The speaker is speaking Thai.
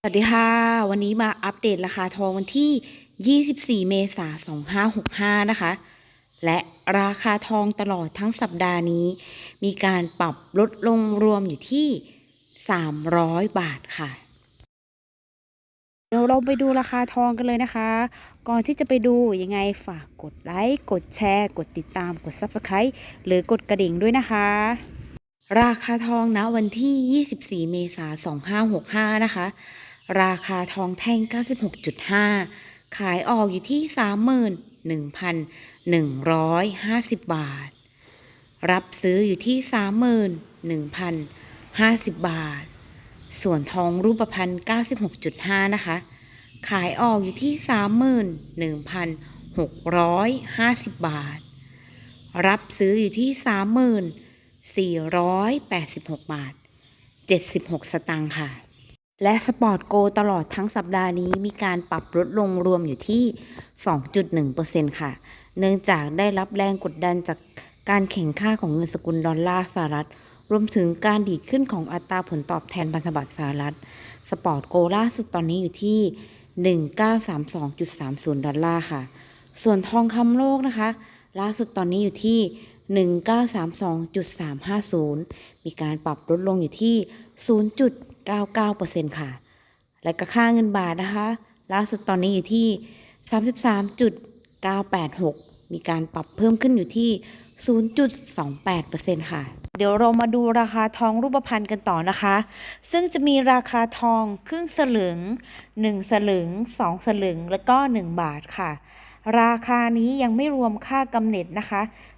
สวัสดีค่ะ วันนี้มาอัปเดตราคาทองวันที่ 24 เมษายน 2565 นะคะ และราคาทองตลอดทั้งสัปดาห์นี้ มีการปรับลดลงรวมอยู่ที่ 300 บาทค่ะ เดี๋ยวเราไปดูราคาทองกันเลยนะคะ ก่อนที่จะไปดูยังไงฝากกดไลค์ กดแชร์ กดติดตาม กด Subscribe หรือกดกระดิ่งด้วยนะคะราคาทองณวันที่ 24 เมษายน 2565 นะคะ ราคาทองแท่ง 96.5 ขายออกอยู่ที่ 31,150 บาท รับซื้ออยู่ที่ 31,050 บาท ส่วนทองรูปพรรณ 96.5 นะคะ ขายออกอยู่ที่ 31,650 บาท รับซื้ออยู่ที่3486 บาท 76 สตางค์ค่ะ และสปอร์ตโกตลอดทั้งสัปดาห์นี้มีการปรับลดลงรวมอยู่ที่ 2.1%ค่ะ เนื่องจากได้รับแรงกดดันจากการแข่งค่าของเงินสกุลดอลลาร์สหรัฐ รวมถึงการดีดขึ้นของอัตราผลตอบแทนพันธบัตรสหรัฐ สปอร์ตโกล่าสุดตอนนี้อยู่ที่ 1932.30 ดอลลาร์ค่ะ ส่วนทองคำโลกนะคะ ล่าสุดตอนนี้อยู่ที่ 1932.350 มีการปรับลดลงอยู่ที่ 0.99%ค่ะ และก็ค่าเงินบาทนะคะ ล่าสุดตอนนี้อยู่ที่ 33.986 มีการปรับเพิ่มขึ้นอยู่ที่ 0.28%ค่ะ เดี๋ยวเรามาดูราคาทองรูปพรรณกันต่อนะคะ ซึ่งจะมีราคาทองครึ่งสลึง 1 สลึง 2 สลึง แล้วก็ 1 บาทค่ะราคานี้ยังไม่รวมค่ากำเนิดนะคะ